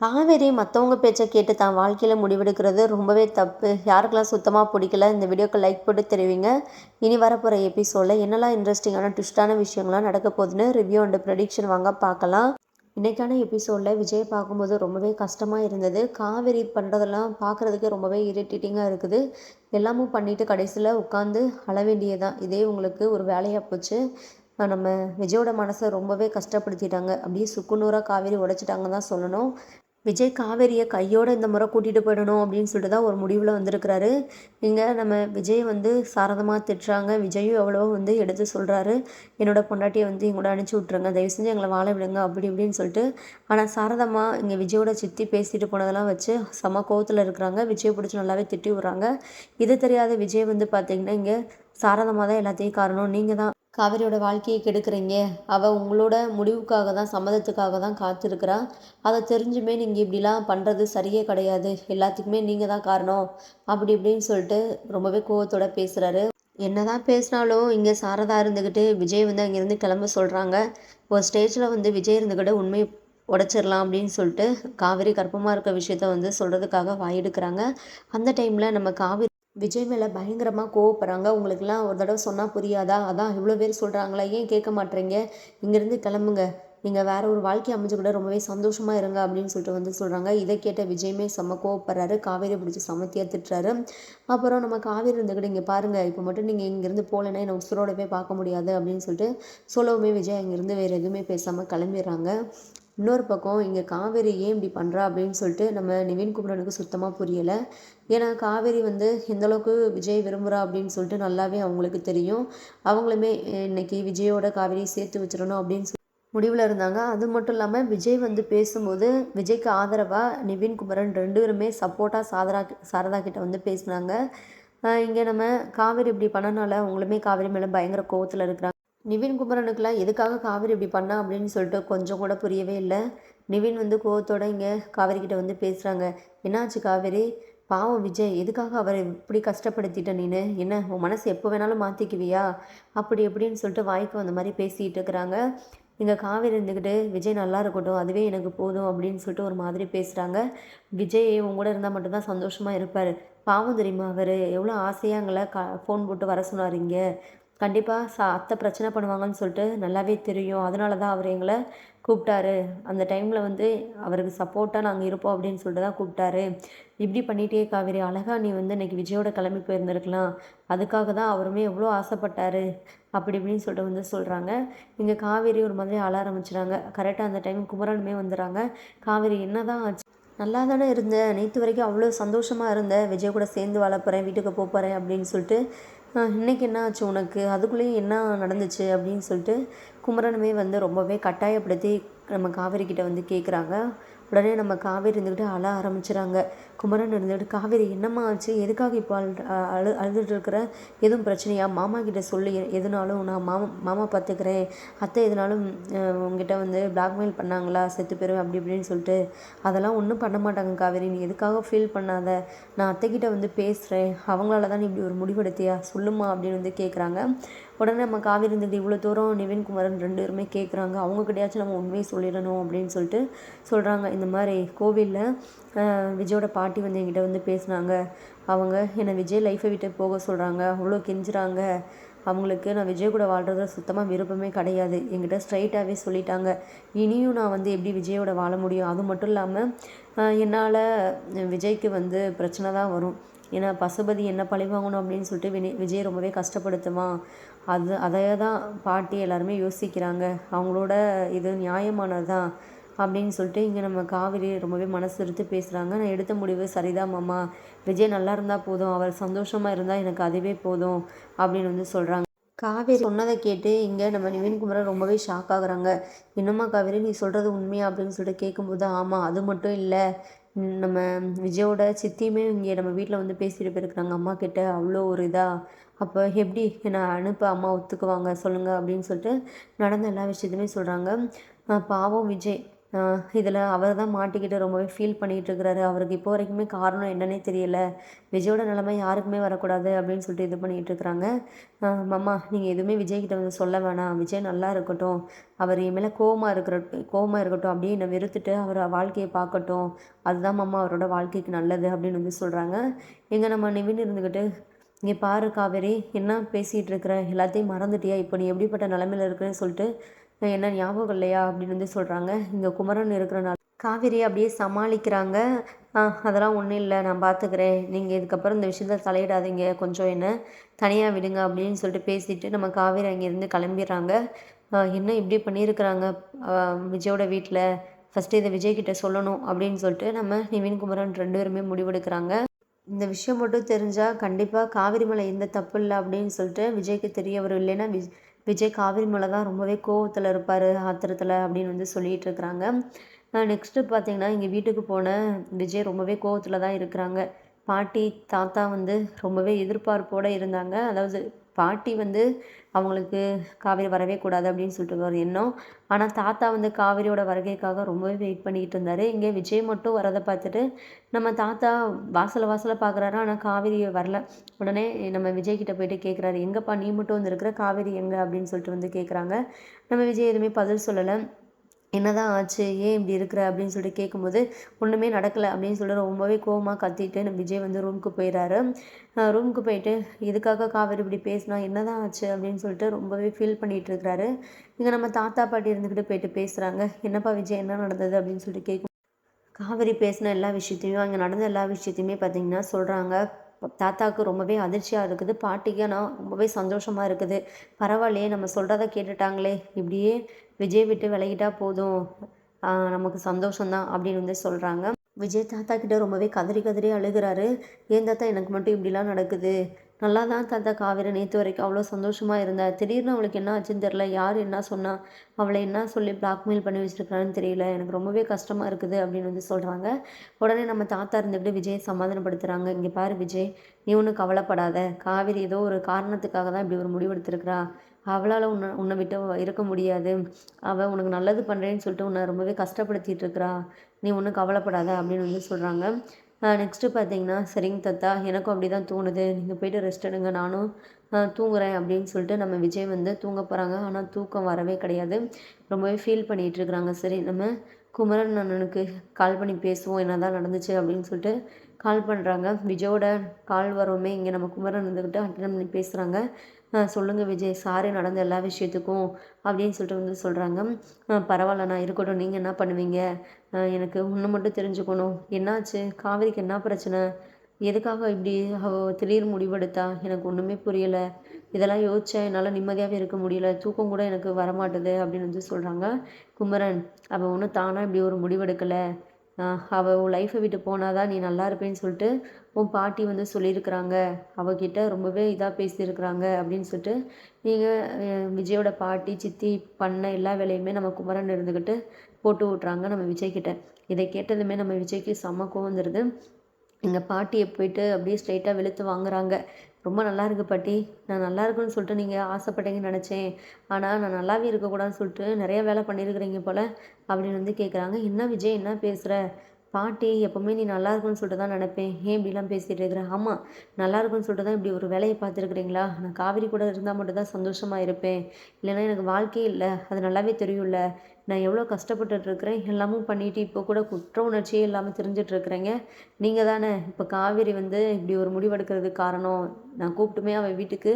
காவேரி மற்றவங்க பேச்சை கேட்டு தான் வாழ்க்கையில் முடிவெடுக்கிறது ரொம்பவே தப்பு. யாருக்கெல்லாம் சுத்தமாக பிடிக்கல இந்த வீடியோக்கு லைக் போட்டு தெரிவிங்க. இனி வரப்போகிற எபிசோடில் என்னெல்லாம் இன்ட்ரெஸ்டிங்கான ட்விஸ்டான விஷயங்கள்லாம் நடக்க போகுதுன்னு ரிவ்யூ அண்ட் ப்ரெடிக்ஷன் வாங்க பார்க்கலாம். இன்றைக்கான எபிசோடில் விஜய் பார்க்கும்போது ரொம்பவே கஷ்டமாக இருந்தது. காவேரி பண்ணுறதெல்லாம் பார்க்குறதுக்கே ரொம்பவே இரிட்டேட்டிங்காக இருக்குது. எல்லாமும் பண்ணிவிட்டு கடைசியில் உட்காந்து அழ வேண்டியதான் இதே உங்களுக்கு ஒரு வேலையாக போச்சு. நம்ம விஜயோட மனசை ரொம்பவே கஷ்டப்படுத்திட்டாங்க. அப்படியே சுக்குநூறாக காவேரி உடைச்சிட்டாங்க தான் சொல்லணும். விஜய் காவேரியை கையோடு இந்த முறை கூட்டிகிட்டு போயிடணும் அப்படின்னு சொல்லிட்டு தான் ஒரு முடிவில் வந்திருக்கிறாரு. இங்கே நம்ம விஜய் வந்து சாரதமாக திட்டுறாங்க. விஜயும் எவ்வளோ வந்து எடுத்து சொல்கிறாரு என்னோட பொண்டாட்டியை வந்து எங்கூட அனுப்பிச்சி விட்ருங்க தயவு செஞ்சு எங்களை வாழ விடுங்க. அப்படி இப்படின்னு சொல்லிட்டு ஆனால் சாரதமாக இங்கே விஜயோட சித்தி பேசிட்டு போனதெல்லாம் வச்சு செம கோவத்தில் இருக்கிறாங்க. விஜய் பிடிச்சி நல்லாவே திட்டி விட்றாங்க. இது தெரியாத விஜய் வந்து பார்த்திங்கன்னா இங்கே சாரதமாக தான் எல்லாத்தையும் காரணம். நீங்கள் தான் காவிரியோட வாழ்க்கையை கெடுக்குறீங்க. அவள் உங்களோட முடிவுக்காக தான் சம்மதத்துக்காக தான் காத்திருக்கிறா. அதை தெரிஞ்சுமே நீங்கள் இப்படிலாம் பண்ணுறது சரியே கிடையாது. எல்லாத்துக்குமே நீங்கள் தான் காரணம். அப்படி இப்படின்னு சொல்லிட்டு ரொம்பவே கோவத்தோட பேசுகிறாரு என்ன தான் பேசினாலும் இங்கே சாரதா இருந்துக்கிட்டு விஜய் வந்து அங்கேருந்து கிளம்ப சொல்கிறாங்க ஒரு ஸ்டேஜில் வந்து விஜய் இருந்துக்கிட்டு உண்மை உடச்சிடலாம் அப்படின்னு சொல்லிட்டு காவிரி கர்ப்பமாக இருக்க விஷயத்த வந்து சொல்கிறதுக்காக வாயெடுக்கிறாங்க அந்த டைமில் நம்ம காவிரி விஜய் மேலே பயங்கரமாக கோவப்படுறாங்க. உங்களுக்குலாம் ஒரு தடவை சொன்னால் புரியாதா? அதான் இவ்வளோ பேர் சொல்கிறாங்களா ஏன் கேட்க மாட்டேறீங்க? இங்கேருந்து கிளம்புங்க. நீங்கள் வேறு ஒரு வாழ்க்கை அமைஞ்சு கூட ரொம்பவே சந்தோஷமாக இருங்க அப்படின்னு சொல்லிட்டு வந்து சொல்கிறாங்க இதை கேட்ட விஜயமே செம்ம கோவப்படுறாரு. காவேரி பிடிச்சி சமத்தியாக திட்டுறாரு. அப்புறம் நம்ம காவேரி இருந்துக்கிட்டு இங்கே பாருங்கள் இப்போ மட்டும் நீங்கள் இங்கேருந்து போகலன்னா என்னை உசுரோடவே பார்க்க முடியாது அப்படின்னு சொல்லிட்டு சொல்லவுமே விஜய் அங்கேருந்து வேறு எதுவுமே பேசாமல் கிளம்பிடுறாங்க. இன்னொரு பக்கம் இங்கே காவேரி ஏன் இப்படி பண்ணுறா அப்படின்னு சொல்லிட்டு நம்ம நிவின் குமரனுக்கு சுத்தமாக புரியலை. ஏன்னா காவேரி வந்து எந்தளவுக்கு விஜய் விரும்புகிறா அப்படின்னு சொல்லிட்டு நல்லாவே அவங்களுக்கு தெரியும். அவங்களுமே இன்னைக்கு விஜயோட காவேரியை சேர்த்து வச்சிடணும் அப்படின்னு சொல்லி முடிவில் இருந்தாங்க. அது மட்டும் இல்லாமல் விஜய் வந்து பேசும்போது விஜய்க்கு ஆதரவாக நிவின் குமரன் ரெண்டு பேருமே சப்போர்ட்டாக சாதரா சாரதா கிட்ட வந்து பேசினாங்க. இங்கே நம்ம காவேரி இப்படி பண்ணனால அவங்களுமே காவேரி மேலே பயங்கர கோவத்தில் இருக்கிறாங்க. நிவின் குமரனுக்குலாம் எதுக்காக காவேரி இப்படி பண்ணா அப்படின்னு சொல்லிட்டு கொஞ்சம் கூட புரியவே இல்லை. நிவின் வந்து கோவத்தோட இங்கே காவேரி வந்து பேசுகிறாங்க என்னாச்சு காவேரி? பாவம் விஜய் எதுக்காக அவரை இப்படி கஷ்டப்படுத்திட்ட நீனு? என்ன உன் மனசு எப்போ வேணாலும் மாற்றிக்குவியா அப்படி எப்படின்னு சொல்லிட்டு வாய்க்கு வந்த மாதிரி பேசிகிட்டு இருக்கிறாங்க. இங்கே காவேரி இருந்துக்கிட்டு விஜய் நல்லா இருக்கட்டும் அதுவே எனக்கு போதும் அப்படின்னு சொல்லிட்டு ஒரு மாதிரி பேசுகிறாங்க விஜய் உங்க கூட இருந்தால் மட்டும்தான் சந்தோஷமாக இருப்பார். பாவம் தெரியுமா அவர்? எவ்வளோ ஆசையாங்களை கா ஃபோன் போட்டு வர சொன்னார் இங்கே. கண்டிப்பாக சா அத்தை பிரச்சனை பண்ணுவாங்கன்னு சொல்லிட்டு நல்லாவே தெரியும். அதனால தான் அவர் எங்களை கூப்பிட்டாரு. அந்த டைமில் வந்து அவருக்கு சப்போர்ட்டாக நாங்கள் இருப்போம் அப்படின்னு சொல்லிட்டு தான் கூப்பிட்டாரு. இப்படி பண்ணிட்டே காவேரி அழகா நீ வந்து இன்றைக்கி விஜயோட கிளம்பி போயிருந்துருக்கலாம். அதுக்காக தான் அவருமே எவ்வளோ ஆசைப்பட்டாரு. அப்படி இப்படின்னு சொல்லிட்டு வந்து சொல்கிறாங்க இங்கே காவேரி ஒரு மாதிரி அழ ஆரம்பிச்சுறாங்க. கரெக்டாக அந்த டைம் குமரனுமே வந்துடுறாங்க. காவேரி என்ன தான் ஆச்சு? நல்லா தானே இருந்தேன். நேற்று வரைக்கும் அவ்வளோ சந்தோஷமாக இருந்தேன். விஜய் கூட சேர்ந்து வாழ போகிறேன் வீட்டுக்கு போக போகிறேன் அப்படின்னு சொல்லிட்டு இன்றைக்கி என்ன ஆச்சு உனக்கு? அதுக்குள்ளேயும் என்ன நடந்துச்சு அப்படின்னு சொல்லிட்டு குமரனுமே வந்து ரொம்பவே கட்டாயப்படுத்தி நம்ம காவேரிக்கிட்ட வந்து கேட்குறாங்க உடனே நம்ம காவேரி இருந்துக்கிட்டு அழ ஆரம்பிச்சுறாங்க. குமரன் இருந்துட்டு காவேரி என்னம்மா ஆச்சு? எதுக்காக இப்போ அழு அழு அழுதுட்டு இருக்கிற எதுவும் பிரச்சனையா? மாமா கிட்ட சொல்லி எதுனாலும் நான் மாமா மாமா பார்த்துக்கிறேன். அத்தை எதுனாலும் உங்ககிட்ட வந்து பிளாக்மெயில் பண்ணாங்களா? செத்து போயிடுவேன் அப்படி இப்படின்னு சொல்லிட்டு அதெல்லாம் ஒன்றும் பண்ண மாட்டாங்க காவேரி. நீ எதுக்காக ஃபீல் பண்ணாத? நான் அத்தைக்கிட்ட வந்து பேசுகிறேன் அவங்களால தான் நீ இப்படி ஒரு முடிவெடுத்தியா? சொல்லுமா அப்படின்னு வந்து கேட்குறாங்க உடனே நம்ம காவேரி இருந்துட்டு இவ்வளோ தூரம் நிவின் குமரன் ரெண்டு பேருமே கேட்குறாங்க அவங்க கிடையாச்சும் நம்ம உண்மையை சொல்லிடணும் அப்படின்னு சொல்லிட்டு சொல்கிறாங்க இந்த மாதிரி கோவிலில் விஜயோட பாட்டி வந்து என்கிட்ட வந்து பேசினாங்க. அவங்க என்னை விஜய் லைஃப்பை விட்டு போக சொல்கிறாங்க அவ்வளோ கெஞ்சுறாங்க. அவங்களுக்கு நான் விஜய் கூட வாழ்கிறதுல சுத்தமாக விருப்பமே கிடையாது. என்கிட்ட ஸ்ட்ரைட்டாகவே சொல்லிட்டாங்க. இனியும் நான் வந்து எப்படி விஜயோட வாழ முடியும்? அது மட்டும் இல்லாமல் என்னால் விஜய்க்கு வந்து பிரச்சனை தான் வரும். ஏன்னா பசுபதி என்ன பழி வாங்கணும் அப்படின்னு சொல்லிட்டு வினி விஜய் ரொம்பவே கஷ்டப்படுத்துவான். அது அதை தான் பாட்டி எல்லாருமே யோசிக்கிறாங்க. அவங்களோட இது நியாயமானது தான் அப்படின்னு சொல்லிட்டு இங்கே நம்ம காவிரி ரொம்பவே மனசு எடுத்து பேசுகிறாங்க நான் எடுத்த முடிவு சரிதான் மாமா. விஜய் நல்லா இருந்தால் போதும். அவர் சந்தோஷமாக இருந்தால் எனக்கு அதுவே போதும் அப்படின்னு வந்து சொல்கிறாங்க காவேரி சொன்னதை கேட்டு இங்கே நம்ம நிவின்குமரன் ரொம்பவே ஷாக் ஆகுறாங்க. என்னம்மா காவேரி நீ சொல்கிறது உண்மையா அப்படின்னு சொல்லிட்டு கேட்கும்போது ஆமாம் அது மட்டும் இல்லை. நம்ம விஜயோட சித்தியுமே இங்கே நம்ம வீட்டில் வந்து பேசிட்டு போயிருக்கிறாங்க. அம்மா கிட்ட அவ்வளோ ஒரு இதாக அப்போ எப்படி என்னை அனுப்ப அம்மா ஒத்துக்குவாங்க சொல்லுங்கள் அப்படின்னு சொல்லிட்டு நடந்த எல்லா விஷயத்தையுமே சொல்கிறாங்க பாவம் விஜய். இதில் அவர் தான் மாட்டிக்கிட்டு ரொம்பவே ஃபீல் பண்ணிகிட்டு இருக்கிறாரு அவருக்கு இப்போ வரைக்குமே காரணம் என்னன்னே தெரியல. விஜயோட நிலமை யாருக்குமே வரக்கூடாது அப்படின்னு சொல்லிட்டு இது பண்ணிகிட்டு இருக்கிறாங்க மாமா நீங்கள் எதுவுமே விஜய்கிட்ட வந்து சொல்ல வேணாம். விஜய் நல்லா இருக்கட்டும். அவர் என் மேலே கோவமாக இருக்கிற கோவமாக இருக்கட்டும் அப்படியே என்னை வெறுத்துட்டு அவர் வாழ்க்கையை பார்க்கட்டும். அதுதான் மாமா அவரோட வாழ்க்கைக்கு நல்லது அப்படின்னு வந்து சொல்கிறாங்க எங்கே நம்ம நிவின் இருந்துக்கிட்டு இங்கே பாரு காவேரி என்ன பேசிகிட்டு இருக்கிற எல்லாத்தையும் மறந்துட்டியா? இப்போ நீ எப்படிப்பட்ட நிலமையில இருக்கிறேன்னு சொல்லிட்டு என்ன ஞாபகம் இல்லையா? அப்படின்னு வந்து சொல்கிறாங்க இங்கே குமரன் இருக்கிறனால காவேரி அப்படியே சமாளிக்கிறாங்க. அதெல்லாம் ஒன்றும் இல்லை நான் பார்த்துக்கிறேன். நீங்கள் இதுக்கப்புறம் இந்த விஷயத்தில் தலையிடாதீங்க. கொஞ்சம் என்ன தனியாக விடுங்க அப்படின்னு சொல்லிட்டு பேசிட்டு நம்ம காவேரி அங்கேருந்து கிளம்பிடுறாங்க. என்ன இப்படி பண்ணியிருக்கிறாங்க? விஜயோட வீட்டில். ஃபஸ்ட்டு இதை விஜய்கிட்ட சொல்லணும் அப்படின்னு சொல்லிட்டு நம்ம நிவின் குமரன் ரெண்டு பேருமே முடிவெடுக்கிறாங்க. இந்த விஷயம் மட்டும் தெரிஞ்சால் கண்டிப்பாக காவிரி மலை எந்த தப்பு இல்லை அப்படின்னு சொல்லிட்டு விஜய்க்கு தெரிய வரும் இல்லைன்னா விஜ் விஜய் காவிரி மலை தான் ரொம்பவே கோவத்தில் இருப்பார் ஆத்திரத்தில் அப்படின்னு வந்து சொல்லிகிட்டு இருக்கிறாங்க. நெக்ஸ்ட்டு பார்த்தீங்கன்னா இங்கே வீட்டுக்கு போன விஜய் ரொம்பவே கோவத்தில் தான் இருக்கிறாங்க. பாட்டி தாத்தா வந்து ரொம்பவே எதிர்பார்ப்போடு இருந்தாங்க. அதாவது பாட்டி வந்து அவங்களுக்கு காவேரி வரவே கூடாது அப்படின்னு சொல்லிட்டு ஒரு எண்ணம் ஆனால் தாத்தா வந்து காவேரியோட வருகைக்காக ரொம்பவே வெயிட் பண்ணிக்கிட்டு இருந்தார். இங்கே விஜய் மட்டும் வரதை பார்த்துட்டு நம்ம தாத்தா வாசலை வாசலை பார்க்குறாரு ஆனால் காவேரி வரல. உடனே நம்ம விஜய் கிட்ட போயிட்டு கேட்குறாரு எங்கப்பா நீ மட்டும் வந்து இருக்கிற காவேரி எங்கே? அப்படின்னு சொல்லிட்டு வந்து கேட்குறாங்க நம்ம விஜய் எதுவுமே பதில் சொல்லலை. என்னதான் ஆச்சு? ஏன் இப்படி இருக்கிற? அப்படின்னு சொல்லிட்டு கேட்கும்போது ஒன்றுமே நடக்கலை. அப்படின்னு சொல்லிட்டு ரொம்பவே கோவமாக கத்திட்டு விஜய் வந்து ரூமுக்கு போயிடுறாரு ரூமுக்கு போயிட்டு எதுக்காக காவேரி இப்படி பேசினா? என்னதான் ஆச்சு? அப்படின்னு சொல்லிட்டு ரொம்பவே ஃபீல் பண்ணிகிட்டு இருக்கிறாரு. இங்கே நம்ம தாத்தா பாட்டி இருந்துக்கிட்டு போயிட்டு பேசுகிறாங்க என்னப்பா விஜய் என்ன நடந்தது? அப்படின்னு சொல்லிட்டு கேட்கும் காவேரி பேசின எல்லா விஷயத்தையும் அங்கே நடந்த எல்லா விஷயத்தையுமே பார்த்திங்கன்னா சொல்கிறாங்க தாத்தாவுக்கு ரொம்பவே அதிர்ச்சியாக இருக்குது. பாட்டிக்கு ஆனால் ரொம்பவே சந்தோஷமாக இருக்குது. பரவாயில்லையே நம்ம சொல்கிறத கேட்டுட்டாங்களே. இப்படியே விஜய் விட்டு விலகிட்டா போதும். நமக்கு சந்தோஷம்தான் அப்படின்னு வந்து சொல்கிறாங்க விஜய் தாத்தா கிட்ட ரொம்பவே கதறி கதறி அழுகிறாரு. ஏன் தாத்தா எனக்கு மட்டும் இப்படிலாம் நடக்குது? நல்லா தான் தாத்தா காவேரி நேற்று வரைக்கும் அவ்வளோ சந்தோஷமாக இருந்தா திடீர்னு அவளுக்கு என்ன ஆச்சுன்னு தெரில யார் என்ன சொன்னா அவளை என்ன சொல்லி பிளாக்மெயில் பண்ணி வச்சுருக்கான்னு தெரியல. எனக்கு ரொம்பவே கஷ்டமாக இருக்குது அப்படின்னு வந்து சொல்கிறாங்க உடனே நம்ம தாத்தா இருந்துக்கிட்டு விஜயை சமாதானப்படுத்துகிறாங்க இங்கே பாரு விஜய் நீ ஒன்றும் கவலைப்படாத. காவேரி ஏதோ ஒரு காரணத்துக்காக தான் இப்படி ஒரு முடிவெடுத்திருக்கிறா. அவளால் உன்னை உன்னை விட்டு இருக்க முடியாது. அவள் உனக்கு நல்லது பண்ணுறேன்னு சொல்லிட்டு உன்னை ரொம்பவே கஷ்டப்படுத்திட்டு இருக்கிறா. நீ ஒன்றும் கவலைப்படாத அப்படின்னு வந்து சொல்கிறாங்க நெக்ஸ்ட்டு பார்த்தீங்கன்னா சரிங்க தத்தா எனக்கும் அப்படி தான் தோணுது. நீங்கள் போய்ட்டு ரெஸ்ட் எடுங்க நானும் தூங்குறேன் அப்படின்னு சொல்லிட்டு நம்ம விஜய் வந்து தூங்க போகிறாங்க ஆனால் தூக்கம் வரவே கிடையாது. ரொம்பவே ஃபீல் பண்ணிகிட்டு இருக்கிறாங்க. சரி நம்ம குமரன் அண்ணனுக்கு கால் பண்ணி பேசுவோம். என்ன தான் நடந்துச்சு அப்படின்னு சொல்லிட்டு கால் பண்ணுறாங்க விஜயோட கால் வரவுமே இங்கே நம்ம குமரன் இருந்துக்கிட்டு அட்டன் பண்ணி பேசுகிறாங்க சொல்லுங்கள் விஜய் சாரி நடந்த எல்லா விஷயத்துக்கும் அப்படின்னு சொல்லிட்டு வந்து சொல்கிறாங்க பரவாயில்ல இருக்கட்டும். நீங்கள் என்ன பண்ணுவீங்க? எனக்கு ஒன்று மட்டும் தெரிஞ்சுக்கணும். என்னாச்சு? காவேரிக்கு என்ன பிரச்சனை? எதுக்காக இப்படி அவள் திடீர் முடிவெடுத்தா? எனக்கு ஒன்றுமே புரியலை. இதெல்லாம் யோசிச்சா என்னால் நிம்மதியாகவே இருக்க முடியல. தூக்கம் கூட எனக்கு வரமாட்டுது அப்படின்னு வந்து சொல்கிறாங்க குமரன். அவள் ஒன்றும் தானாக இப்படி ஒரு முடிவெடுக்கலை. அவள் லைஃப்பை விட்டு போனால் தான் நீ நல்லா இருப்பேன்னு சொல்லிட்டு உன் பாட்டி வந்து சொல்லியிருக்கிறாங்க. அவகிட்ட ரொம்பவே இதாக பேசியிருக்கிறாங்க அப்படின்னு சொல்லிட்டு நீங்கள் விஜயோட பாட்டி சித்தி பண்ண எல்லா வேலையுமே நம்ம குமரன் இருந்துக்கிட்டு போட்டு விட்றாங்க நம்ம விஜய்கிட்ட இதை கேட்டதுமே நம்ம விஜய்க்கு செம்ம கோவம் வந்துடுது எங்கள் பாட்டியை போயிட்டு அப்படியே ஸ்ட்ரைட்டாக வெளுத்து வாங்குறாங்க. ரொம்ப நல்லா இருக்கு பாட்டி. நான் நல்லா இருக்குன்னு சொல்லிட்டு நீங்கள் ஆசைப்பட்டீங்கன்னு நினச்சேன். ஆனால் நான் நல்லாவே இருக்கக்கூடாதுன்னு சொல்லிட்டு நிறைய வேலை பண்ணியிருக்கிறீங்க போல் அப்படின்னு வந்து கேட்குறாங்க என்ன விஜய் என்ன பேசுகிற பாட்டி எப்போவுமே நீ நல்லா இருக்குன்னு சொல்லிட்டு தான் நினப்பேன். ஏன் இப்படிலாம் பேசிகிட்டு இருக்கிற? ஆமாம் நல்லா இருக்கும்னு சொல்லிட்டு தான் இப்படி ஒரு வேலையை பார்த்துருக்குறீங்களா? நான் காவிரி கூட இருந்தால் மட்டும் தான் சந்தோஷமாக இருப்பேன். இல்லைன்னா எனக்கு வாழ்க்கையே இல்லை. அது நல்லாவே தெரியும்ல. நான் எவ்வளோ கஷ்டப்பட்டுட்டு இருக்கிறேன். எல்லாமும் பண்ணிவிட்டு இப்போ கூட குற்ற உணர்ச்சியே இல்லாமல் தெரிஞ்சிட்ருக்குறேங்க நீங்கள் தானே. இப்போ காவேரி வந்து இப்படி ஒரு முடிவெடுக்கிறதுக்கு காரணம். நான் கூப்பிட்டுமே அவள் வீட்டுக்கு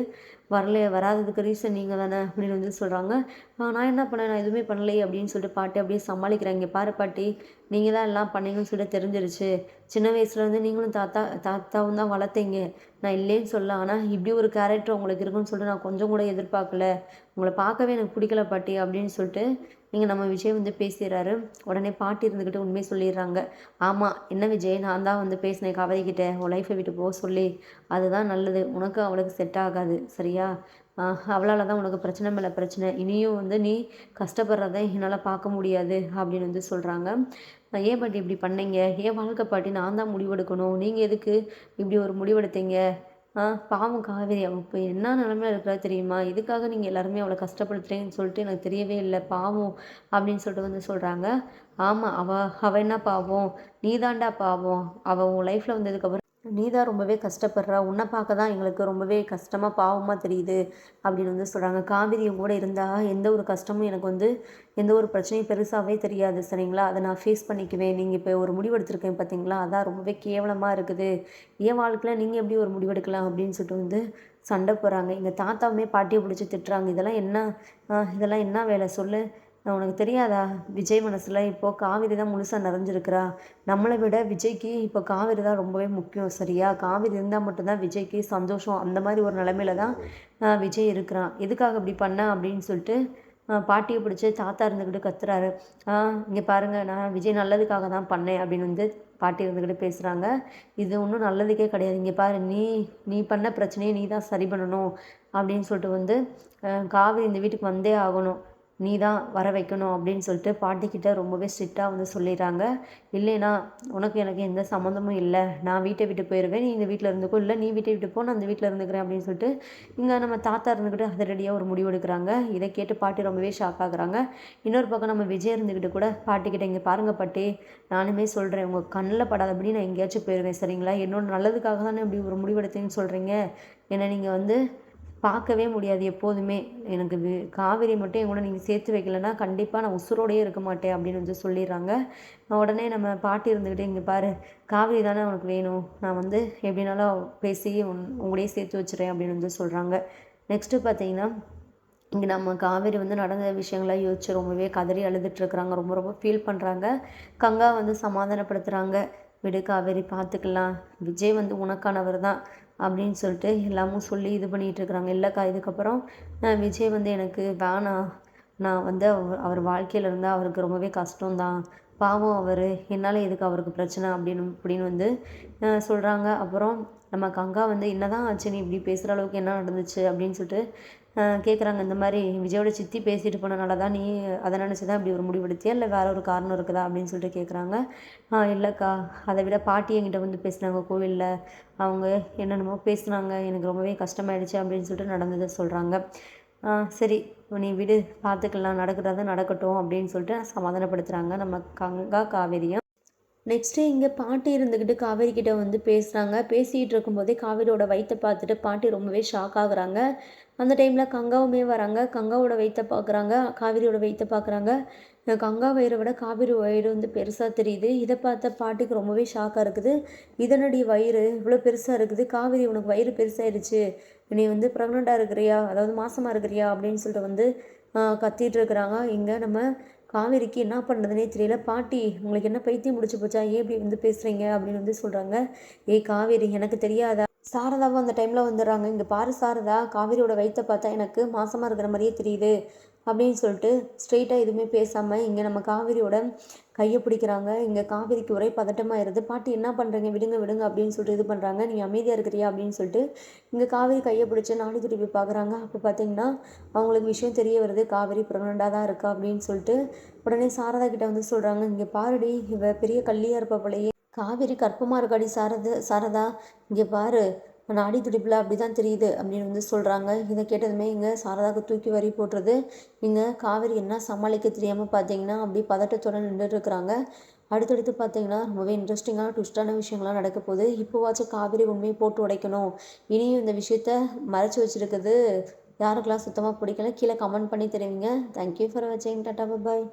வரல வராததுக்கு ரீசன் நீங்கள் தானே அப்படின்னு வந்து சொல்கிறாங்க நான் என்ன பண்ணேன்? நான் எதுவுமே பண்ணலையே அப்படின்னு சொல்லிட்டு பாட்டி அப்படியே சமாளிக்கிறாங்க. பாரு பாட்டி நீங்கள் தான் எல்லாம் பண்ணீங்கன்னு சொல்லிட்டு தெரிஞ்சிருச்சு. சின்ன வயசில் வந்து நீங்களும் தாத்தா தாத்தாவும் தான் வளர்த்தீங்க. நான் இல்லைன்னு சொல்ல ஆனால் இப்படி ஒரு கேரக்டர் உங்களுக்கு இருக்குன்னு சொல்லிட்டு நான் கொஞ்சம் கூட எதிர்பார்க்கல. உங்களை பார்க்கவே எனக்கு பிடிக்கல பாட்டி அப்படின்னு சொல்லிட்டு நீங்கள் நம்ம விஜய் வந்து பேசிடுறாரு. உடனே பாட்டி இருந்துக்கிட்டு உண்மையை சொல்லிடுறாங்க. ஆமாம் என்ன விஜய்? நான் தான் வந்து பேசினேன் கவலைக்கிட்ட உன் லைஃப்பை விட்டு போக சொல்லி அதுதான் நல்லது. உனக்கு அவளுக்கு செட் ஆகாது சரியா? அவளால் தான் உனக்கு பிரச்சனை மேலே பிரச்சனை. இனியும் வந்து நீ கஷ்டப்படுறத என்னால் பார்க்க முடியாது அப்படின்னு வந்து சொல்கிறாங்க ஏன் பாட்டி இப்படி பண்ணீங்க? ஏன் வாழ்க்கை பாட்டி நான் தான் முடிவெடுக்கணும்? நீங்கள் எதுக்கு இப்படி ஒரு முடிவெடுத்தீங்க? ஆ பாவம் காவேரி அவள் இப்போ என்ன நிலமையில இருக்கிறா தெரியுமா? இதுக்காக நீங்கள் எல்லாருமே அவளை கஷ்டப்படுத்துறீங்கன்னு சொல்லிட்டு எனக்கு தெரியவே இல்லை. பாவம் அப்படின்னு சொல்லிட்டு வந்து சொல்கிறாங்க ஆமாம் அவள் அவள் என்ன பாவம்? நீ தாண்டா பாவம். அவள் உன் லைஃப்பில் வந்ததுக்கப்புறம் நீ தான் ரொம்பவே கஷ்டப்படுறா உன்னை பார்க்க தான் எங்களுக்கு ரொம்பவே கஷ்டமாக பாவமாக தெரியுது அப்படின்னு வந்து சொல்கிறாங்க காவிரி கூட இருந்தால் எந்த ஒரு கஷ்டமும் எனக்கு வந்து எந்த ஒரு பிரச்சனையும் பெருசாகவே தெரியாது சரிங்களா? அதை நான் ஃபேஸ் பண்ணிக்குவேன். நீங்கள் இப்போ ஒரு முடிவெடுத்திருக்கேன் பார்த்தீங்களா அதான் ரொம்பவே கேவலமாக இருக்குது. என் வாழ்க்கையில் நீங்கள் எப்படி ஒரு முடிவெடுக்கலாம் அப்படின்னு சொல்லிட்டு வந்து சண்டை போகிறாங்க எங்கள் தாத்தாவுமே பாட்டியை பிடிச்சி திட்டுறாங்க. இதெல்லாம் என்ன இதெல்லாம் என்ன வேலை? சொல்லு. உனக்கு தெரியாதா? விஜய் மனசில் இப்போது காவிரி தான் முழுசாக நிறைஞ்சிருக்கிறா. நம்மளை விட விஜய்க்கு இப்போ காவேரி தான் ரொம்பவே முக்கியம் சரியா? காவேரி இருந்தால் மட்டும்தான் விஜய்க்கு சந்தோஷம். அந்த மாதிரி ஒரு நிலமையில தான் விஜய் இருக்கிறான். எதுக்காக இப்படி பண்ண அப்படின்னு சொல்லிட்டு பாட்டியை பிடிச்சி தாத்தா இருந்துக்கிட்டு கத்துறாரு. இங்கே பாருங்கள் நான் விஜய் நல்லதுக்காக தான் பண்ணேன் அப்படின்னு வந்து பாட்டி இருந்துக்கிட்டு பேசுகிறாங்க இது ஒன்றும் நல்லதுக்கே கிடையாது. இங்கே பாரு நீ நீ பண்ண பிரச்சனையை நீ தான் சரி பண்ணணும் அப்படின்னு சொல்லிட்டு வந்து காவிரி இந்த வீட்டுக்கு வந்தே ஆகணும். நீ தான் வர வைக்கணும் அப்படின்னு சொல்லிட்டு பாட்டிக்கிட்ட ரொம்பவே ஸ்ட்ரிக்டாக வந்து சொல்லிடுறாங்க. இல்லைனா உனக்கு எனக்கு எந்த சம்மந்தமும் இல்லை. நான் வீட்டை விட்டு போயிடுவேன் நீ இந்த வீட்டில் இருந்துக்கோ. இல்லை நீ வீட்டை விட்டு போ. நான் அந்த வீட்டில் இருந்துக்கிறேன் அப்படின்னு சொல்லிட்டு இங்கே நம்ம தாத்தா இருந்துக்கிட்டு அதிரடியாக ஒரு முடிவு எடுக்கிறாங்க. இதை கேட்டு பாட்டி ரொம்பவே ஷாக் ஆகுறாங்க. இன்னொரு பக்கம் நம்ம விஜய் இருந்துக்கிட்டு கூட பாட்டிக்கிட்ட இங்கே பாருங்க பாட்டி நானுமே சொல்கிறேன் உங்கள் கண்ணில் படாதபடி நான் எங்கேயாச்சும் போயிடுவேன் சரிங்களா? என்னோட நல்லதுக்காக தானே இப்படி ஒரு முடிவெடுத்தேன்னு சொல்கிறீங்க ஏன்னா நீங்கள் வந்து பார்க்கவே முடியாது எப்போதுமே. எனக்கு காவேரி மட்டும் என் கூட நீங்கள் சேர்த்து வைக்கலன்னா கண்டிப்பாக நான் உசுரோடையே இருக்க மாட்டேன் அப்படின்னு வந்து சொல்லிடுறாங்க. உடனே நம்ம பாட்டி இருந்துக்கிட்டு இங்கே பாரு காவேரி தானே உனக்கு வேணும். நான் வந்து எப்படினாலும் பேசி உன் உங்களையே சேர்த்து வச்சுறேன் அப்படின்னு வந்து சொல்கிறாங்க நெக்ஸ்ட்டு பார்த்தீங்கன்னா இங்கே நம்ம காவேரி வந்து நடந்த விஷயங்களை யோசிச்சு ரொம்பவே கதறி அழுதுட்டுருக்குறாங்க ரொம்ப ரொம்ப ஃபீல் பண்ணுறாங்க கங்கா வந்து சமாதானப்படுத்துகிறாங்க விடு காவேரி பார்த்துக்கலாம். விஜய் வந்து உனக்கானவர் தான் அப்படின்னு சொல்லிட்டு எல்லாமும் சொல்லி இது பண்ணிகிட்ருக்குறாங்க இல்லைக்கா இதுக்கப்புறம் விஜய் வந்து எனக்கு வேணாம். நான் வந்து அவர் அவர் வாழ்க்கையில் இருந்தால் அவருக்கு ரொம்பவே கஷ்டம்தான். பாவம் அவர். என்னால் எதுக்கு அவருக்கு பிரச்சனை அப்படின்னு அப்படின்னு வந்து சொல்கிறாங்க அப்புறம் நம்ம கங்கா வந்து என்ன தான் ஆச்சு? நீ இப்படி பேசுகிற அளவுக்கு என்ன நடந்துச்சு? அப்படின்னு சொல்லிட்டு கேட்குறாங்க இந்த மாதிரி விஜயோட சித்தி பேசிட்டு போனனால தான் நீ அதை நினச்சி தான் இப்படி ஒரு முடிவெடுத்தியா? இல்லை வேற ஒரு காரணம் இருக்குதா? அப்படின்னு சொல்லிட்டு கேட்குறாங்க இல்லைக்கா அதை விட பாட்டி என்கிட்ட வந்து பேசினாங்க கோவிலில். அவங்க என்னென்னமோ பேசுனாங்க எனக்கு ரொம்பவே கஷ்டமாயிடுச்சு அப்படின்னு சொல்லிட்டு நடந்ததை சொல்கிறாங்க சரி நீ விடு பார்த்துக்கலாம் நடக்கிறதா நடக்கட்டும் அப்படின்னு சொல்லிட்டு சமாதானப்படுத்துகிறாங்க நம்ம கங்கா காவேரியும். நெக்ஸ்ட்டு இங்கே பாட்டி இருந்துக்கிட்டு காவேரி கிட்ட வந்து பேசுகிறாங்க பேசிகிட்டு இருக்கும்போதே காவேரியோட வயிற்றை பார்த்துட்டு பாட்டி ரொம்பவே ஷாக் ஆகுறாங்க. அந்த டைமில் கங்காவுமே வராங்க. கங்காவோட வயிற்றை பார்க்குறாங்க காவேரியோட வயிற்றை பார்க்குறாங்க கங்கா வயிறை விட காவேரி வயிறு வந்து பெருசாக தெரியுது. இதை பார்த்த பாட்டிக்கு ரொம்பவே ஷாக்காக இருக்குது. இதனுடைய வயிறு இவ்வளோ பெருசாக இருக்குது. காவேரி உனக்கு வயிறு பெருசாகிடுச்சு நீ வந்து ப்ரெக்னெண்ட்டாக இருக்கிறியா? அதாவது மாசமாக இருக்கிறியா? அப்படின்னு சொல்லிட்டு வந்து கத்திட்டு இருக்கிறாங்க. இங்கே நம்ம காவேரிக்கு என்ன பண்ணுறதுனே தெரியல. பாட்டி உங்களுக்கு என்ன பைத்தியம் முடிச்சு போச்சா? ஏன் இப்படி வந்து பேசுகிறீங்க அப்படின்னு வந்து சொல்கிறாங்க ஏய் காவேரி எனக்கு தெரியாதா? சாரதாவும் அந்த டைமில் வந்துடுறாங்க. இங்கே பாரு சாரதா காவிரியோட வயிற்றை பார்த்தா எனக்கு மாசமாக இருக்கிற மாதிரியே தெரியுது அப்படின்னு சொல்லிட்டு ஸ்ட்ரெயிட்டாக எதுவுமே பேசாமல் இங்கே நம்ம காவிரியோட கையை பிடிக்கிறாங்க. இங்கே காவேரிக்கு ஒரே பதட்டமாயிருது பாட்டி என்ன பண்ணுறீங்க விடுங்க விடுங்க அப்படின்னு சொல்லிட்டு இது பண்ணுறாங்க நீ அமைதியாக இருக்கிறியா? அப்படின்னு சொல்லிட்டு இங்கே காவேரி கையை பிடிச்சி நாடி திருப்பி பார்க்குறாங்க. அப்போ பார்த்தீங்கன்னா அவங்களுக்கு விஷயம் தெரிய வருது. காவேரி ப்ரெக்னெண்ட்டாக தான் இருக்கா அப்படின்னு சொல்லிட்டு உடனே சாரதா கிட்ட வந்து சொல்கிறாங்க இங்கே பாருடி இவ பெரிய கல்லியாக இருப்பவளையே காவேரி கற்பமாக இருக்காடி சாரதா சாரதா இங்கே பாரு நாடி துடிப்பில் அப்படி தான் தெரியுது அப்படின்னு வந்து சொல்கிறாங்க இதை கேட்டதுமே இங்கே சாரதாவுக்கு தூக்கி வரி போட்டுறது இங்கே காவேரி என்ன சமாளிக்க தெரியாமல் பார்த்தீங்கன்னா அப்படி பதட்டத்தோடு நின்றுட்டு இருக்கிறாங்க. அடுத்தடுத்து பார்த்தீங்கன்னா ரொம்பவே இன்ட்ரெஸ்டிங்கான ட்விஸ்டான விஷயங்கள்லாம் நடக்க போகுது. இப்போவாச்சும் காவேரி உண்மையை போட்டு உடைக்கணும். இனியும் இந்த விஷயத்த மறைச்சி வச்சுருக்குது. யாருக்கெல்லாம் சுத்தமாக பிடிக்கல கீழே கமெண்ட் பண்ணி தெரிவிங்க. தேங்க்யூ ஃபார் வாட்சிங் டாட்டா பாய்